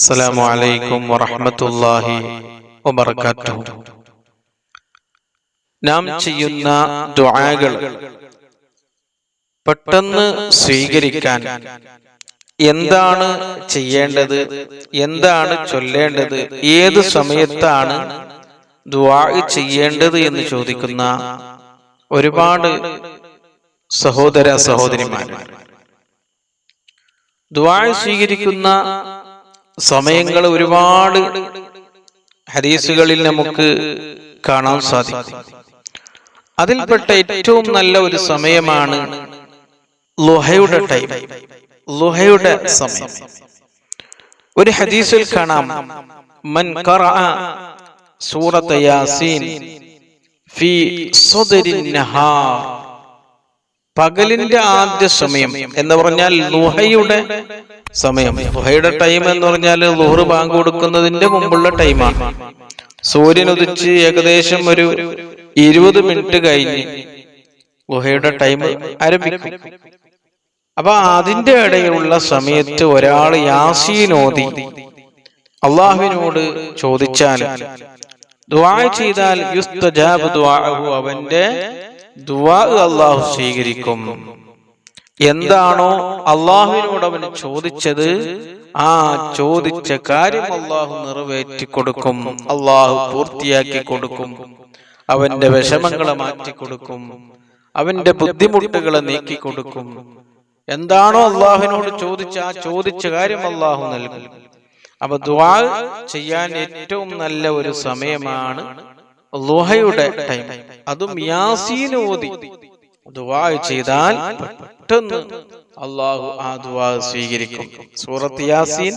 അസ്സലാമു അലൈക്കും വറഹ്മത്തുള്ളാഹി വബറകാതുഹു നാം ചെയ്യുന്ന ദുആകൾ പെട്ടെന്ന് സ്വീകരിക്കാൻ എന്താണ് ചെയ്യേണ്ടത് എന്താണ് ചൊല്ലേണ്ടത് ഏത് സമയത്താണ് ദുആ ചെയ്യേണ്ടത് എന്ന് ചോദിക്കുന്ന ഒരുപാട് സഹോദര സഹോദരിമാർ. ദുആ സ്വീകരിക്കുന്ന സമയങ്ങൾ ഒരുപാട് ഹദീസുകളിൽ നമുക്ക് കാണാൻ സാധിക്കും. അതിൽപ്പെട്ട ഏറ്റവും നല്ല ഒരു സമയമാണ് ലുഹയുടെ ടൈം. ലുഹയുടെ സമയം. ഒരു ഹദീസിൽ കാണാം. മൻ സൂറത്ത് യാസീൻ ഫി നഹാർ. പകലിന്റെ ആദ്യ സമയം എന്ന് പറഞ്ഞാൽ ലുഹയുടെ സമയം. ഗുഹയുടെ ടൈം എന്ന് പറഞ്ഞാൽ ലുഹർ ബാങ്ക് കൊടുക്കുന്നതിന്റെ മുമ്പുള്ള ടൈമാണ് സൂര്യൻ ഉദിച്ച് ഏകദേശം ഒരു ഇരുപത് മിനിറ്റ് കഴിഞ്ഞ് ഗുഹയുടെ ടൈം ആരംഭിക്കും. അപ്പൊ അതിന്റെ ഇടയിലുള്ള സമയത്ത് ഒരാൾ യാസീനോദി അള്ളാഹുവിനോട് ചോദിച്ചാൽ ദുആ ചെയ്താൽ അവന്റെ ദുആ അള്ളാഹു സ്വീകരിക്കും. എന്താണോ അള്ളാഹുവിനോട് അവൻ ചോദിച്ചത് ആ ചോദിച്ച കാര്യം അള്ളാഹു നിറവേറ്റി കൊടുക്കും അള്ളാഹു പൂർത്തിയാക്കി കൊടുക്കും അവന്റെ വിഷമങ്ങളെ മാറ്റി കൊടുക്കും അവന്റെ ബുദ്ധിമുട്ടുകളെ നീക്കി കൊടുക്കും. എന്താണോ അള്ളാഹുവിനോട് ചോദിച്ച ആ ചോദിച്ച കാര്യം അള്ളാഹു നൽകും. അപ്പൊ ദ്വാ ചെയ്യാൻ ഏറ്റവും നല്ല ഒരു സമയമാണ് ലോഹയുടെ ടൈം അതും യാസീൻ ഓതി. ദുആ ചെയ്താൽ പെട്ടെന്ന് അള്ളാഹു ആ ദുആ സ്വീകരിക്കും. സൂറത്ത് യാസീൻ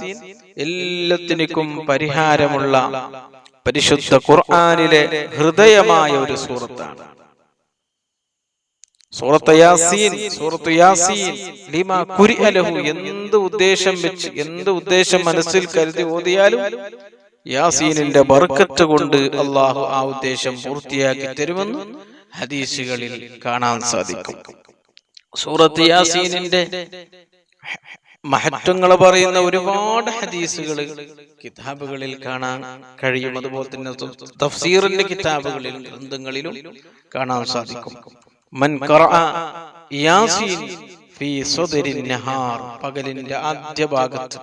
എല്ലാത്തിനും പരിഹാരമുള്ള പരിശുദ്ധ ഖുർആാനിലെ ഹൃദയമായ ഒരു സൂറത്താണ്. സൂറത്ത് യാസീൻ സൂറത്ത് യാസീൻ ലിമാ കുരിഅലഹു എന്ത് ഉദ്ദേശം വെച്ച് എന്ത് ഉദ്ദേശം മനസ്സിൽ കരുതി ഓതിയാലും യാസീനിന്റെ ബർക്കത്ത് കൊണ്ട് അള്ളാഹു ആ ഉദ്ദേശം പൂർത്തിയാക്കി തരുമെന്ന് ഹദീസുകളിൽ കാണാൻ സാധിക്കും. സൂറത്ത് യാസീനിന്റെ മഹത്വങ്ങൾ പറയുന്ന ഒരുപാട് ഹദീസുകൾ കിതാബുകളിൽ കാണാൻ കഴിയും. അതുപോലെ തന്നെ തഫ്സീറിന്റെ കിതാബുകളിൽ ഗ്രന്ഥങ്ങളിലും കാണാൻ സാധിക്കും. മൻ ഖറഅ യാസീൻ ഫീ സദരിൻ നഹാർ പകലിന്റെ ആദ്യ ഭാഗത്ത്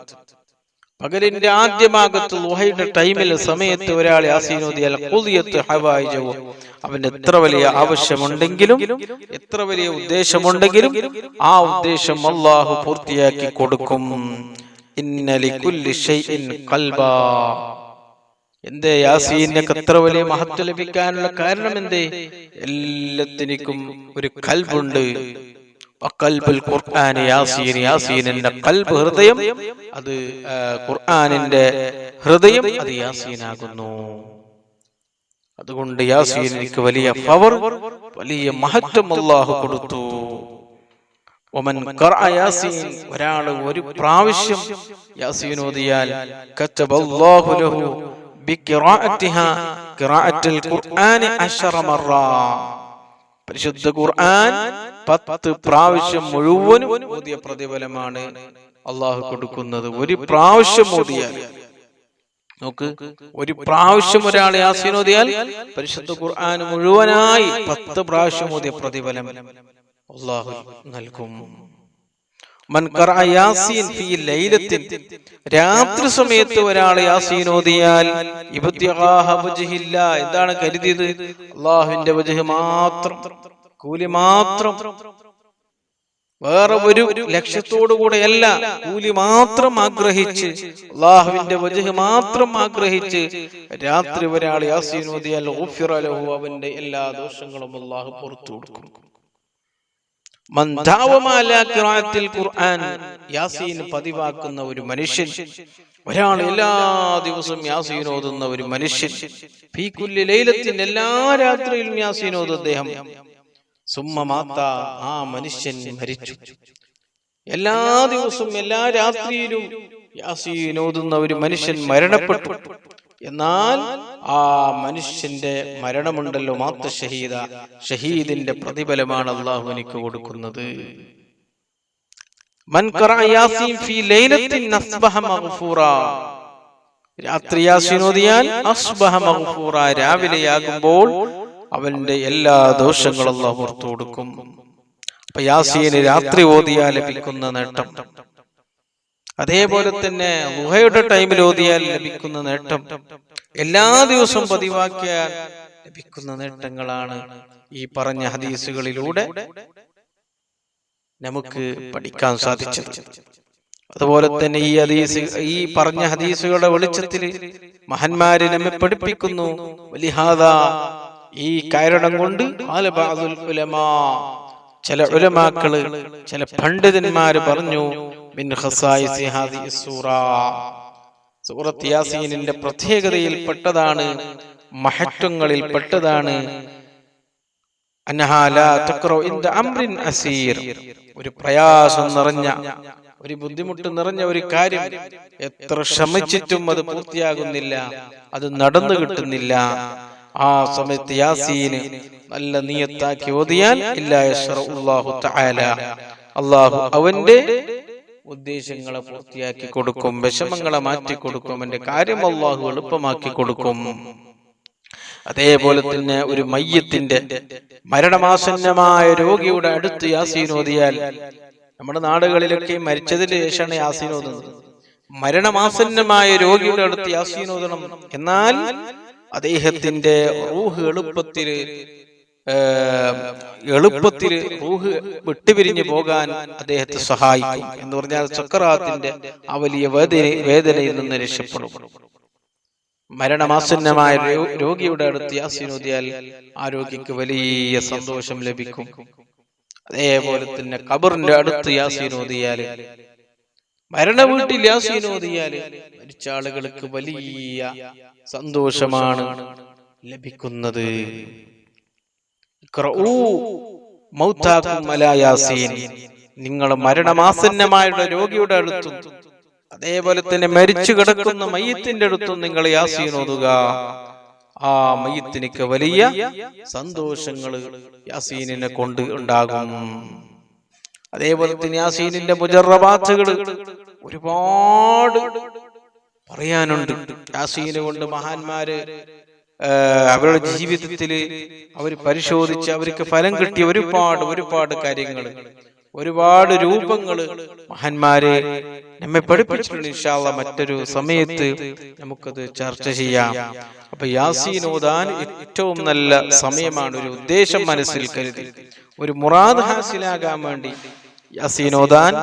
പകലിന്റെ ആദ്യ ഭാഗത്ത് ലുഹയുടെ ടൈമിൽ സമയത്ത് ഒരാളെ ആസീനോദിയാൽ ഖുദിയത്ത് ഹവായിജോ അവന് എത്ര വലിയ ആവശ്യമുണ്ടെങ്കിലും എത്ര വലിയ ഉദ്ദേശമുണ്ടെങ്കിലും ആ ഉദ്ദേശം അള്ളാഹു പൂർത്തിയാക്കി കൊടുക്കും. ഇന്നലി ഖൽബാ. എന്തേ യാസീനൊക്കെ എത്ര വലിയ മഹത്വം ലഭിക്കാനുള്ള കാരണം എന്തേ എല്ലാത്തിനും ഒരു കൽബുണ്ട് യാസീനിന്റെ കൽബ് ഹൃദയം അത് ഖുർആനിന്റെ ഹൃദയം അത് യാസീനാകുന്നു. അതുകൊണ്ട് യാസീനിക്ക് വലിയ പവർ വലിയ മഹത്വം അള്ളാഹു കൊടുത്തു. ഒമൻ യാസീൻ ഒരാൾ ഒരു പ്രാവശ്യം യാസീൻ ഓതിയാൽ ഖുർആൻ അശറ മറ. പരിശുദ്ധ ഖുർആൻ പത്ത് പ്രാവശ്യം മുഴുവനും ഓതിയ പ്രതിഫലമാണ് അള്ളാഹു കൊടുക്കുന്നത്. ഒരു പ്രാവശ്യം ഓതിയാൽ. നോക്ക് ഒരു പ്രാവശ്യം ഒരാൾ യാസീൻ ഓതിയാൽ പരിശുദ്ധ ഖുർആൻ മുഴുവനായി പത്ത് പ്രാവശ്യം ഓതിയ പ്രതിഫലം അള്ളാഹു നൽകും മൻ ഖറഅ യാസീൻ ഫീ ലൈലത്തിൻ രാത്രി സമയത്ത് ഒരാൾ യാസീൻ ഓതിയാൽ എന്താണ് കരുതിയത്? അള്ളാഹുവിന്റെ വജ്ഹ് മാത്രം. കൂലി മാത്രം. വേറെ ഒരു ലക്ഷ്യത്തോടു കൂടെയല്ല കൂലി മാത്രം ആഗ്രഹിച്ച് അള്ളാഹുവിന്റെ വജഹ് മാത്രം ആഗ്രഹിച്ച് രാത്രി ഒരാൾ യാസീൻ ഓതിയാൽ അവന്റെ എല്ലാ ദോഷങ്ങളും അള്ളാഹു പുറത്തു കൊടുക്കും. ഖുർആൻ യാസീൻ പതിവാക്കുന്ന ഒരു മനുഷ്യൻ. ഒരാൾ എല്ലാ ദിവസവും യാസീൻ ഓതുന്ന ഒരു മനുഷ്യൻ. ഫീ കുല്ലി ലൈലത്തിൻ എല്ലാ രാത്രിയിലും യാസീൻ ഓതു അദ്ദേഹം. സുമ്മ മാത്ത ആ മനുഷ്യൻ മരിച്ചു. എല്ലാ ദിവസവും എല്ലാ രാത്രിയിലും യാസീൻ ഓതുന്ന ഒരു മനുഷ്യൻ മരണപ്പെട്ടു. എന്നാൽ ആ മനുഷ്യന്റെ മരണമുണ്ടല്ലോ മാത്ത ഷഹീദ. ഷഹീദിന്റെ പ്രതിഫലമാണ് അള്ളാഹു എനിക്ക് കൊടുക്കുന്നത്. രാത്രി മഗ്ഫൂറ. രാവിലെയാകുമ്പോൾ അവന്റെ എല്ലാ ദോഷങ്ങളും അള്ളാഹു കൊടുക്കും. അപ്പൊ യാസീന് രാത്രി ഓതിയാൽ ലഭിക്കുന്ന നേട്ടം. അതേപോലെ തന്നെ ഗുഹയുടെ ടൈമിൽ ഓതിയാൽ ലഭിക്കുന്ന നേട്ടം എല്ലാ ദിവസവും പതിവാക്കിയാൽ ലഭിക്കുന്ന നേട്ടങ്ങളാണ് ഈ പറഞ്ഞ ഹദീസുകളിലൂടെ നമുക്ക് പഠിക്കാൻ സാധിച്ചത്. അതുപോലെ തന്നെ ഈ ഹദീസ് ഈ പറഞ്ഞ ഹദീസുകളുടെ വെളിച്ചത്തിൽ മഹന്മാര് നമ്മെ പഠിപ്പിക്കുന്നു. ഈ കാരണം കൊണ്ട് ചില ഉലമാക്കൾ ചില പണ്ഡിതന്മാര് പറഞ്ഞു മിൻ സൂറത്ത് യാസീനിന്റെ പ്രത്യേകതയിൽ പെട്ടതാണ് മഹത്വങ്ങളിൽ പെട്ടതാണ്. ഒരു പ്രയാസം നിറഞ്ഞ ഒരു ബുദ്ധിമുട്ട് നിറഞ്ഞ ഒരു കാര്യം എത്ര ശ്രമിച്ചിട്ടും അത് പൂർത്തിയാകുന്നില്ല അത് നടന്നു കിട്ടുന്നില്ല. ആ സമയത്ത് യാസീന് നല്ല നീയത്താക്കി ഓതിയാൽ ഇല്ലാഹു അവന്റെ ഉദ്ദേശങ്ങളെ പൂർത്തിയാക്കി കൊടുക്കും വിഷമങ്ങളെ മാറ്റി കൊടുക്കും എന്റെ കാര്യം അള്ളാഹു എളുപ്പമാക്കി കൊടുക്കും. അതേപോലെ തന്നെ ഒരു മയ്യത്തിന്റെ മരണമാസന്നമായ രോഗിയുടെ അടുത്ത് യാസീൻ ഓതിയാൽ നമ്മുടെ നാടുകളിലൊക്കെ മരിച്ചതിന് ശേഷമാണ് യാസീൻ ഓതുന്നത്. മരണമാസന്നമായ രോഗിയുടെ അടുത്ത് യാസീൻ ഓതണം. എന്നാൽ അദ്ദേഹത്തിന്റെ റൂഹ് എളുപ്പത്തിൽ എളുപ്പത്തിൽ റൂഹ് വിട്ടുപിരിഞ്ഞു പോകാൻ അദ്ദേഹത്തെ സഹായിക്കും എന്ന് പറഞ്ഞാൽ ചക്രാത്തിന്റെ ആ വലിയ വേദന വേദനയിൽ നിന്ന് രക്ഷപ്പെടും. മരണമാസന്നമായ രോഗിയുടെ അടുത്ത് യാസീനോദിയാൽ ആരോഗ്യക്ക് വലിയ സന്തോഷം ലഭിക്കും. അതേപോലെ തന്നെ കബറിന്റെ അടുത്ത് യാസീനോദിയാൽ മരണ വീട്ടിൽ യാസീനോദിയാൽ മരിച്ച ആളുകൾക്ക് വലിയ സന്തോഷമാണ് ലഭിക്കുന്നത്. നിങ്ങൾ മരണമാസന്നമായുള്ള രോഗിയുടെ അടുത്തും അതേപോലെ തന്നെ മരിച്ചു കിടക്കുന്ന മയ്യത്തിന്റെ അടുത്തും നിങ്ങൾ യാസീൻ ഓതുക. ആ മയ്യത്തിനൊക്കെ വലിയ സന്തോഷങ്ങൾ യാസീനിനെ കൊണ്ട് ഉണ്ടാകും. അതേപോലെ തന്നെ യാസീനിന്റെ മുജറബാത്തുകൾ ഒരുപാട് പറയാനുണ്ട്. യാസീനെ കൊണ്ട് മഹാന്മാര് അവരുടെ ജീവിതത്തിൽ അവർ പരിശോധിച്ച് അവർക്ക് ഫലം കിട്ടിയ ഒരുപാട് ഒരുപാട് കാര്യങ്ങൾ ഒരുപാട് രൂപങ്ങൾ മഹന്മാരെ നമ്മെ പഠിപ്പിച്ചിട്ടുണ്ട് ഇൻഷാല്ല മറ്റൊരു സമയത്ത് നമുക്കത് ചർച്ച ചെയ്യാം. അപ്പൊ യാസീൻ ഓതാൻ ഏറ്റവും നല്ല സമയമാണ് ഒരു ഉദ്ദേശം മനസ്സിൽ കരുതി. ഒരു മുറാദ് ഹാസിലാകാൻ വേണ്ടി യാസീൻ ഓതാൻ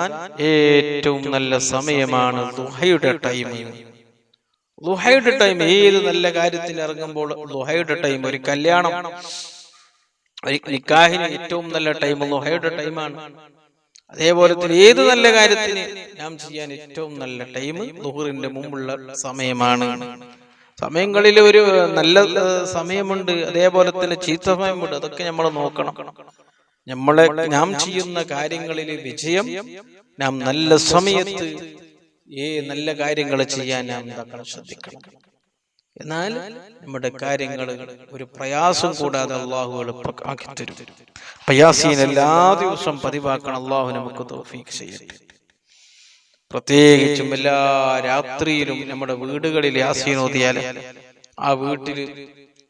ഏറ്റവും നല്ല സമയമാണ് ദുഹയുടെ ടൈം ലുഹയുടെ ടൈം ഏത് നല്ല കാര്യത്തിന് ഇറങ്ങുമ്പോൾ ലുഹയുടെ ടൈം ഒരു കല്യാണം. ഒരു നിക്കാഹിന് ഏറ്റവും നല്ല ടൈം ലുഹയുടെ ടൈമാണ് അതേപോലെ തന്നെ ഏത് നല്ല കാര്യത്തിന് നാം ചെയ്യാൻ ഏറ്റവും നല്ല ടൈം ലുഹറിന്റെ മുമ്പുള്ള സമയമാണ്. സമയങ്ങളിൽ ഒരു നല്ല സമയമുണ്ട്. അതേപോലെ തന്നെ ചീത്ത സമയമുണ്ട്. അതൊക്കെ നമ്മൾ നോക്കണം. നമ്മളെ നാം ചെയ്യുന്ന കാര്യങ്ങളിൽ വിജയം നാം നല്ല സമയത്ത് ഏ നല്ല കാര്യങ്ങൾ ചെയ്യാൻ നാം ശ്രദ്ധിക്കണം. എന്നാൽ നമ്മുടെ കാര്യങ്ങൾ ഒരു പ്രയാസം കൂടാതെ അള്ളാഹു എളുപ്പമാക്കി തരും പ്രയാസീൻ എല്ലാ ദിവസവും പതിവാക്കണം അള്ളാഹു നമുക്ക് തോഫീക്ക് ചെയ്യട്ടെ. പ്രത്യേകിച്ചും എല്ലാ രാത്രിയിലും നമ്മുടെ വീടുകളിൽ യാസീൻ ഓതിയാൽ ആ വീട്ടിൽ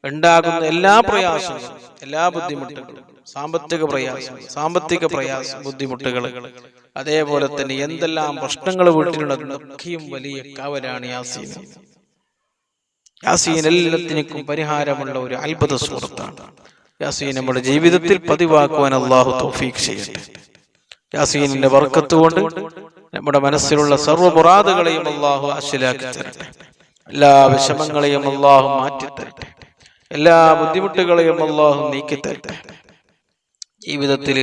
ഉണ്ടാകുന്ന എല്ലാ പ്രയാസങ്ങളും എല്ലാ ബുദ്ധിമുട്ടുകളും സാമ്പത്തിക പ്രയാസം സാമ്പത്തിക പ്രയാസം ബുദ്ധിമുട്ടുകൾ അതേപോലെ തന്നെ എന്തെല്ലാം പ്രശ്നങ്ങൾ വീട്ടിലുണ്ടെന്നൊക്കെയും വലിയ കാവലാണ് യാസീൻ യാസീൻ എല്ലാത്തിനും പരിഹാരമുള്ള ഒരു അത്ഭുത സുഹൃത്താണ്. യാസീൻ നമ്മുടെ ജീവിതത്തിൽ പതിവാക്കുവാൻ അള്ളാഹു തൗഫീഖ് ചെയ്യട്ടെ. യാസീനിന്റെ വർക്കത്ത് കൊണ്ട് നമ്മുടെ മനസ്സിലുള്ള സർവ മുറാദുകളെയും അള്ളാഹു അശിലാക്കി തരട്ടെ. എല്ലാ വിഷമങ്ങളെയും അള്ളാഹു മാറ്റി തരട്ടെ എല്ലാ ബുദ്ധിമുട്ടുകളെയും അള്ളാഹു നീക്കിത്തരട്ടെ. ജീവിതത്തിൽ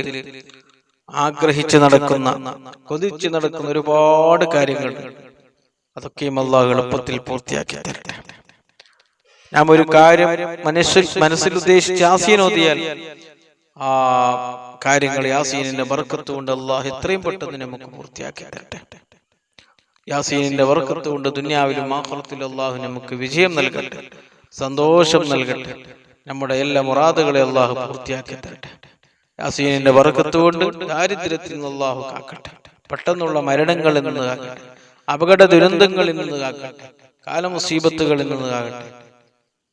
ആഗ്രഹിച്ച് നടക്കുന്ന കൊതിച്ച് നടക്കുന്ന ഒരുപാട് കാര്യങ്ങൾ അതൊക്കെയും അള്ളാഹു എളുപ്പത്തിൽ പൂർത്തിയാക്കി തരട്ടെ. ഞാൻ ഒരു കാര്യം മനസ്സിൽ മനസ്സിൽ ഉദ്ദേശിച്ച് ആസീനോദിയാൽ ആ കാര്യങ്ങൾ യാസീനിന്റെ ബർക്കത്ത് കൊണ്ട് അള്ളാഹു എത്രയും പെട്ടെന്ന് നമുക്ക് പൂർത്തിയാക്കി തരട്ടെ. യാസീനിന്റെ ബർക്കത്ത് കൊണ്ട് ദുന്യാവിലും ആഹ്റത്തിലും അള്ളാഹു നമുക്ക് വിജയം നൽകട്ടെ. സന്തോഷം നൽകട്ടെ. നമ്മുടെ എല്ലാ മുറാദുകളെ അള്ളാഹു പൂർത്തിയാക്കി തരട്ടെ. യാസീനിന്റെ വറക്കത്തുകൊണ്ട് ദാരിദ്ര്യത്തിൽ നിന്ന് അള്ളാഹു കാക്കട്ടെ. പെട്ടെന്നുള്ള മരണങ്ങളിൽ നിന്ന് കാക്കട്ടെ. അപകട ദുരന്തങ്ങളിൽ നിന്ന് കാക്കട്ടെ. കാലമുസീബത്തുകളിൽ നിന്ന് കാക്കട്ടെ.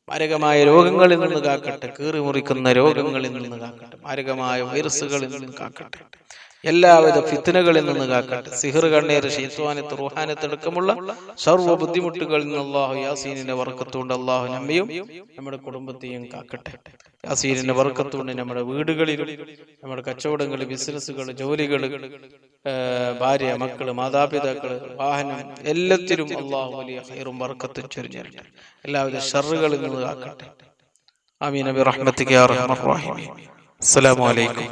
മാരകമായ രോഗങ്ങളിൽ നിന്ന് കാക്കട്ടെ. കീറി മുറിക്കുന്ന രോഗങ്ങളിൽ നിന്ന് കാക്കട്ടെ. മാരകമായ വൈറസുകളിൽ നിന്ന് കാക്കട്ടെ. എല്ലാവിധ ഫിത്തനകളിൽ നിന്ന് കാക്കട്ടെ. സിഹർ കണ്ണീർ ഷെയ്ത്വാനത്ത് റുഹാനത്ത് അടക്കമുള്ള സർവ ബുദ്ധിമുട്ടുകളിൽ നിന്ന് അള്ളാഹു യാസീനിന്റെ വർക്കത്തുകൊണ്ട് അള്ളാഹു നമ്മയും നമ്മുടെ കുടുംബത്തെയും കാക്കട്ടെ. യാസീനിന്റെ വർക്കത്തുകൊണ്ട് നമ്മുടെ വീടുകളിലും നമ്മുടെ കച്ചവടങ്ങൾ ബിസിനസ്സുകൾ ജോലികൾ ഭാര്യ മക്കൾ മാതാപിതാക്കൾ വാഹനം എല്ലാത്തിലും അള്ളാഹു വലിയ ഹൈറും വർക്കത്തും ചൊരിഞ്ഞിട്ടുണ്ട്. എല്ലാവിധ ഷറുകളിൽ നിന്ന് കാക്കട്ടെ. ആമീൻ. നബി റഹ്മത്തിക്ക് അസ്സലാമു അലൈക്കും.